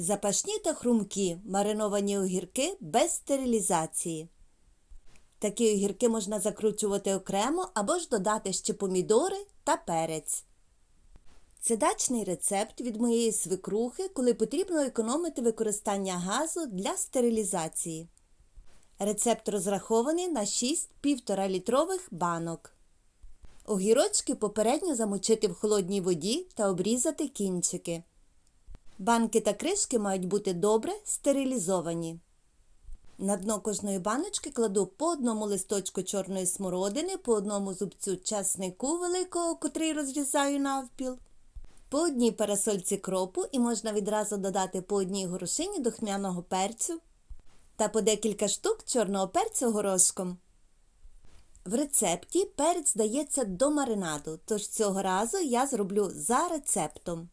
Запашні та хрумкі мариновані огірки без стерилізації. Такі огірки можна закручувати окремо або ж додати ще помідори та перець. Це дачний рецепт від моєї свекрухи, коли потрібно економити використання газу для стерилізації. Рецепт розрахований на 6 1,5 літрових банок. Огірочки попередньо замочити в холодній воді та обрізати кінчики. Банки та кришки мають бути добре стерилізовані. На дно кожної баночки кладу по одному листочку чорної смородини, по одному зубцю часнику великого, котрий розрізаю навпіл, по одній парасольці кропу і можна відразу додати по одній горошині духмяного перцю та по декілька штук чорного перцю горошком. В рецепті перець дається до маринаду, тож цього разу я зроблю за рецептом.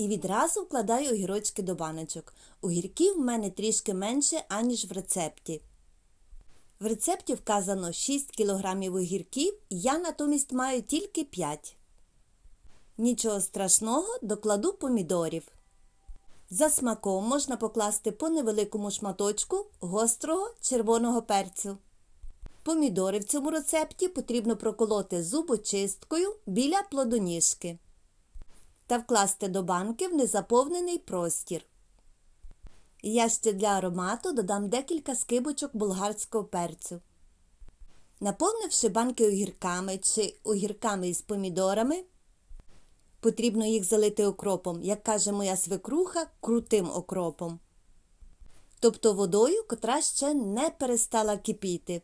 І відразу вкладаю огірочки до баночок. Огірків в мене трішки менше, аніж в рецепті. В рецепті вказано 6 кг огірків, я натомість маю тільки 5. Нічого страшного, докладу помідорів. За смаком можна покласти по невеликому шматочку гострого червоного перцю. Помідори в цьому рецепті потрібно проколоти зубочисткою біля плодоніжки та вкласти до банки в незаповнений простір. Я ще для аромату додам декілька скибочок болгарського перцю. Наповнивши банки огірками чи огірками із помідорами, потрібно їх залити окропом, як каже моя свекруха, крутим окропом. Тобто водою, котра ще не перестала кипіти.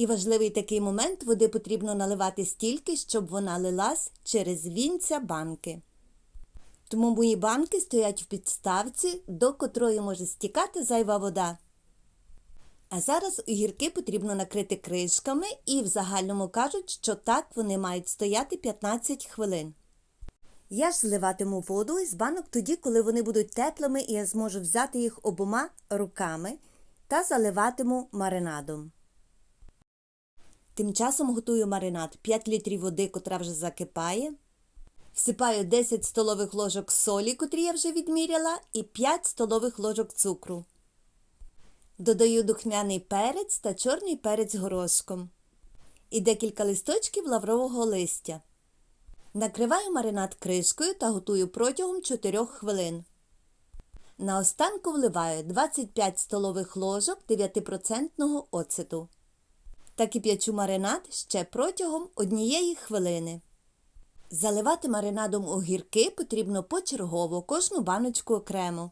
І важливий такий момент води потрібно наливати стільки, щоб вона лилась через вінця банки. Тому мої банки стоять в підставці, до котрої може стікати зайва вода. А зараз огірки потрібно накрити кришками і в загальному кажуть, що так вони мають стояти 15 хвилин. Я ж зливатиму воду із банок тоді, коли вони будуть теплими, і я зможу взяти їх обома руками та заливатиму маринадом. Тим часом готую маринад 5 літрів води, котра вже закипає. Всипаю 10 столових ложок солі, котрі я вже відміряла, і 5 столових ложок цукру. Додаю духмяний перець та чорний перець горошком. І декілька листочків лаврового листя. Накриваю маринад кришкою та готую протягом 4 хвилин. Наостанку вливаю 25 столових ложок 9% оцету та кип'ячу маринад ще протягом однієї хвилини. Заливати маринадом огірки потрібно почергово кожну баночку окремо.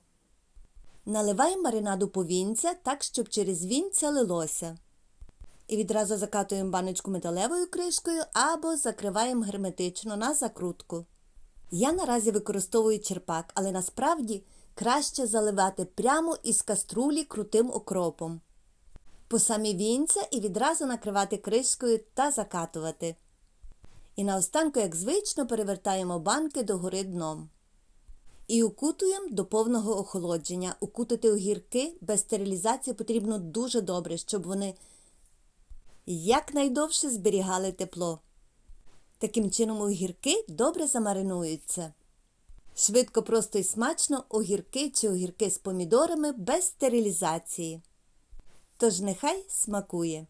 Наливаємо маринаду повінця так, щоб через вінця лилося. І відразу закатуємо баночку металевою кришкою або закриваємо герметично на закрутку. Я наразі використовую черпак, але насправді краще заливати прямо із каструлі крутим окропом по самі вінця і відразу накривати кришкою та закатувати. І наостанку, як звично, перевертаємо банки догори дном. І укутуємо до повного охолодження. Укутати огірки без стерилізації потрібно дуже добре, щоб вони якнайдовше зберігали тепло. Таким чином огірки добре замаринуються. Швидко, просто і смачно огірки чи огірки з помідорами без стерилізації. Тож нехай смакує.